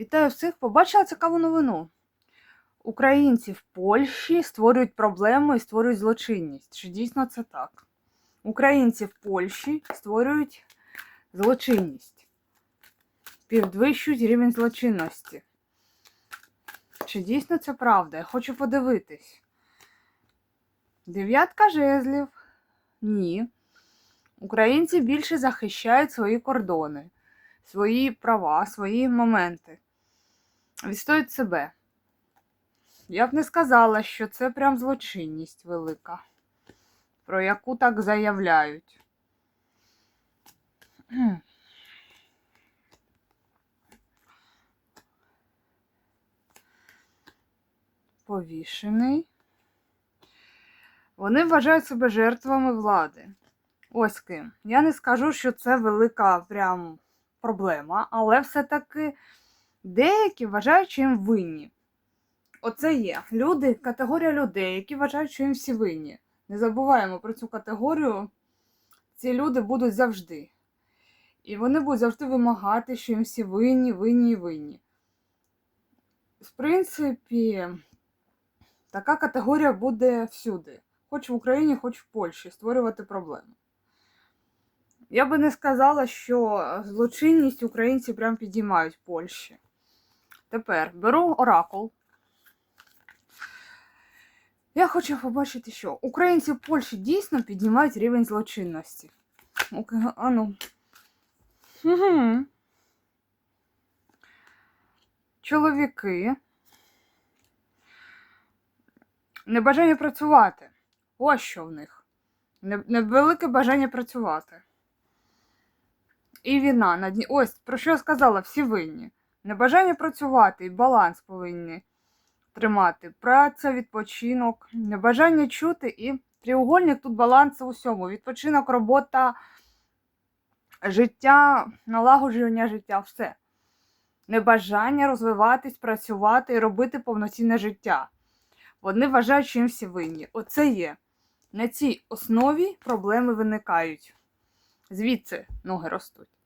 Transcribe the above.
Вітаю всіх! Побачила цікаву новину. Українці в Польщі створюють проблему і створюють злочинність. Чи дійсно це так? Українці в Польщі створюють злочинність, підвищують рівень злочинності. Чи дійсно це правда? Я хочу подивитись. Дев'ятка жезлів. Ні. Українці більше захищають свої кордони, свої права, свої моменти. Відстоюють себе. Я б не сказала, що це прям злочинність велика, про яку так заявляють. Повішений. Вони вважають себе жертвами влади. Ось ким. Я не скажу, що це велика прям проблема, але все-таки деякі вважають, що їм винні. Оце є люди, категорія людей, які вважають, що їм всі винні. Не забуваємо про цю категорію. Ці люди будуть завжди. І вони будуть завжди вимагати, що їм всі винні, винні і винні. В принципі, така категорія буде всюди. Хоч в Україні, хоч в Польщі, створювати проблеми. Я би не сказала, що злочинність українці прям підіймають Польщі. Тепер беру оракул. Я хочу побачити, що українці в Польщі дійсно піднімають рівень злочинності. А ну. Угу. Чоловіки. Небажання працювати. Ось що в них. Невелике бажання працювати. І війна на дні. Ось, про що я сказала, всі винні. Небажання працювати і баланс повинні тримати. Праця, відпочинок, небажання чути і тріугольник тут баланс у всьому. Відпочинок, робота, життя, налагодження життя, все. Небажання розвиватись, працювати і робити повноцінне життя. Вони вважають, що їм всі винні. Оце є. На цій основі проблеми виникають. Звідси ноги ростуть.